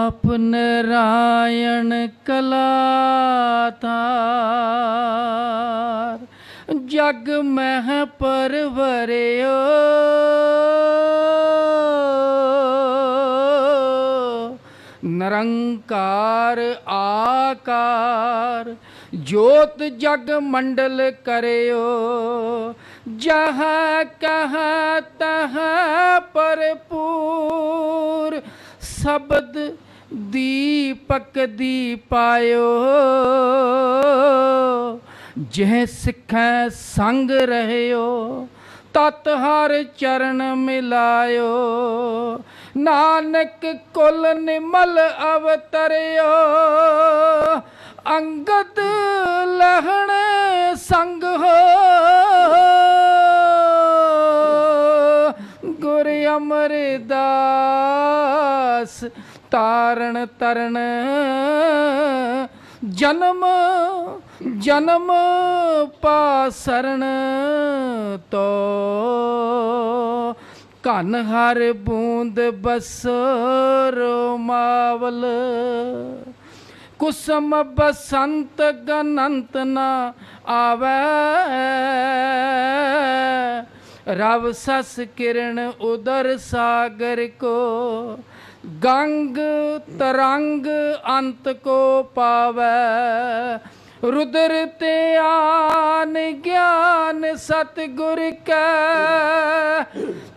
ਆਪ ਨਰਾਇਣ ਕਲਾਤਾਰ, ਜਗ ਮਹਿ ਪਰਵਰਿਓ। ਨਿਰੰਕਾਰ ਆਕਾਰ, ਜੋਤ ਜਗ ਮੰਡਲ ਕਰਿਓ। ਜਹ ਕਹ ਤਹ ਪਰਪੂਰ ਸ਼ਬਦ ਦੀਪਕ ਦੀਪਾਇਓ ਜਿਹ ਸਿੱਖੈ ਸੰਗ ਰਹਿਓ, ਤਤ ਹਰ ਚਰਨ ਮਿਲਾਇਓ। ਨਾਨਕ ਕੁਲ ਨਿਮਲ ਅਵਤਰਿਓ, ਅੰਗਦ ਲਹਣ ਅਮਰਦਾਸ ਤਾਰਨ ਤਰਨ ਜਨਮ ਜਨਮ ਪਾਸਰਣ ਤੋ ਕਨ ਹਰ ਬੂੰਦ ਬਸਰੋ ਮਾਵਲ ਕੁਸਮ ਬਸੰਤ ਗਨੰਤ ਨਾ ਆਵੇ ਰਵ ਸਸ ਕਿਰਨ ਉਦਰ ਸਾਗਰ ਕੋ, ਗੰਗ ਤਰੰਗ ਅੰਤ ਕੋ ਪਾਵੇ। ਰੁਦਰ ਤੇ ਆਨ ਗਿਆਨ ਸਤਿਗੁਰ ਕੈ,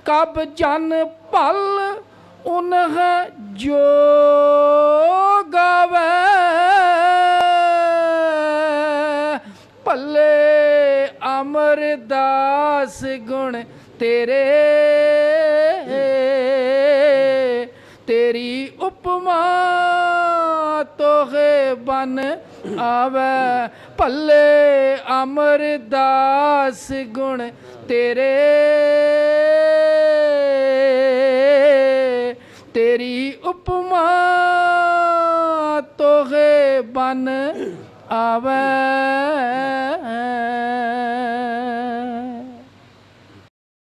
ਕਬ ਜਨ ਭਲ ਉਨਹ ਜੋ ਗਾਵੇ ਅਮਰਦਾਸ ਗੁਣ ਤੇਰੇ। ਤੇਰੀ ਉਪਮਾ ਤੋਹੇ ਬਨ ਆਵੇ। ਭੱਲੇ ਅਮਰਦਾਸ ਗੁਣ ਤੇਰੇ। ਤੇਰੀ ਉਪਮਾ ਤੋਹੇ ਬਨ ਆਵੇ।